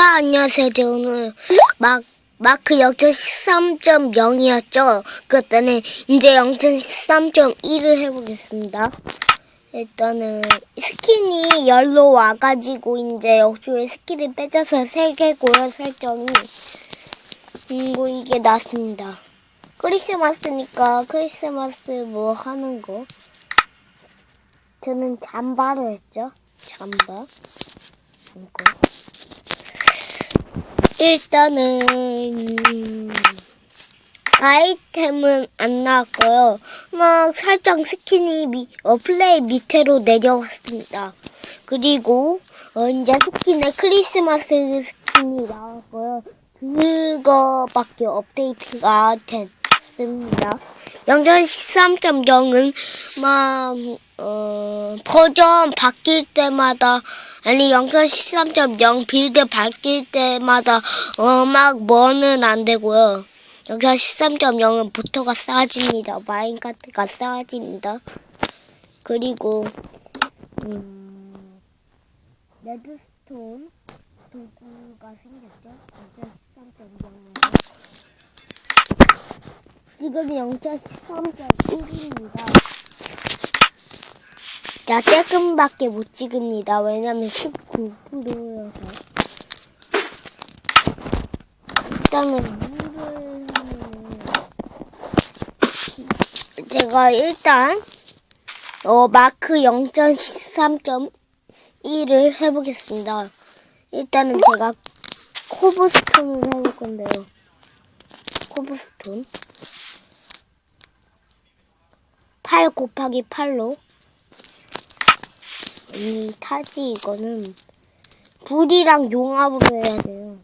자, 안녕하세요. 저 오늘 막, 마크 0.13.0이었죠? 그때는 이제 0.13.1을 해보겠습니다. 일단은 스킨이 열로 와가지고 이제 역조에 스킨을 빼줘서 3개고요, 설정이. 그리고 이게 났습니다. 크리스마스니까 크리스마스 뭐 하는 거. 저는 잠바를 했죠. 잠바. 이거. 일단은 아이템은 안 나왔고요. 막 살짝 스킨이 미, 어, 플레이 밑으로 내려왔습니다. 그리고 어, 이제 스킨에 크리스마스 스킨이 나왔고요. 그거밖에 업데이트가 됐습니다. 0.13.0은 막 어, 버전 바뀔 때마다 아니 0.13.0 빌드 바뀔 때마다 어, 막 뭐는 안 되고요. 0.13.0은 부터가 싸집니다. 마인카트가 싸집니다. 그리고 음, 레드스톤 도구가 생겼죠. 0.13.0에서 지금 0.13.1입니다. 자, 조금밖에 못 찍습니다. 왜냐면 19%여서. 일단은 물을 제가 일단 어 마크 0.13.1을 해보겠습니다. 일단은 제가 코브스톤을 해볼 건데요. 코브스톤 8 곱하기 8로 이 타지 이거는 불이랑 용합으로 해야 돼요.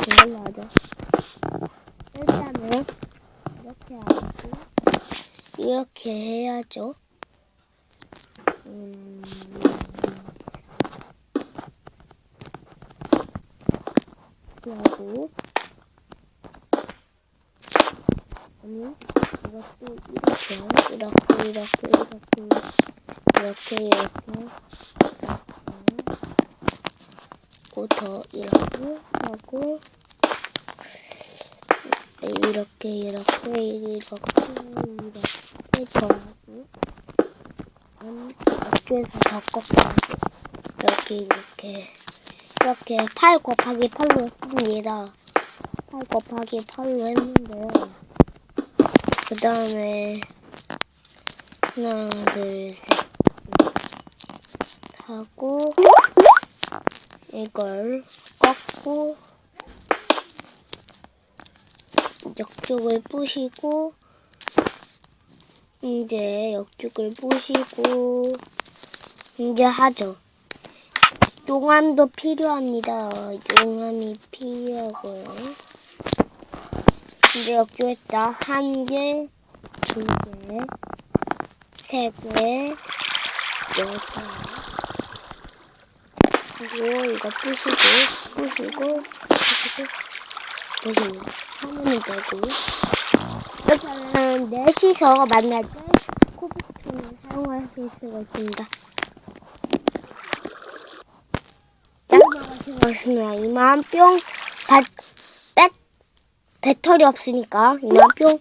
이걸로 하죠. 일단은 이렇게 하고 이렇게 해야죠. 음, 이렇게 하고 아니 이렇게 이렇게 이렇게 이렇게 이렇게 이렇게 하고 더 이렇게 하고 이렇게 이렇게 이렇게 이렇게 아니 앞쪽에서 더 꺾어가지고 이렇게 이렇게 이렇게 8 곱하기 8로 했습니다 8 곱하기 8로 했는데요 그 다음에 하나 둘셋 하고 이걸 꺾고 옆쪽을 부시고 이제 옆쪽을 부시고 이제 하죠. 용암도 필요합니다. 용암이 필요하고요. 이제 옆쪽에다. 한 개, 두 개, 세 개, 여섯 그리고 이거 부시고, 부시고, 부시고, 부시고, 하면 되고. 일단은 넷이서 만날 때 코브스톤을 사용하실 수가 있습니다. 짱마가 생각했습니다. 이만 뿅, 바, 배, 배터리 없으니까 이만 뿅.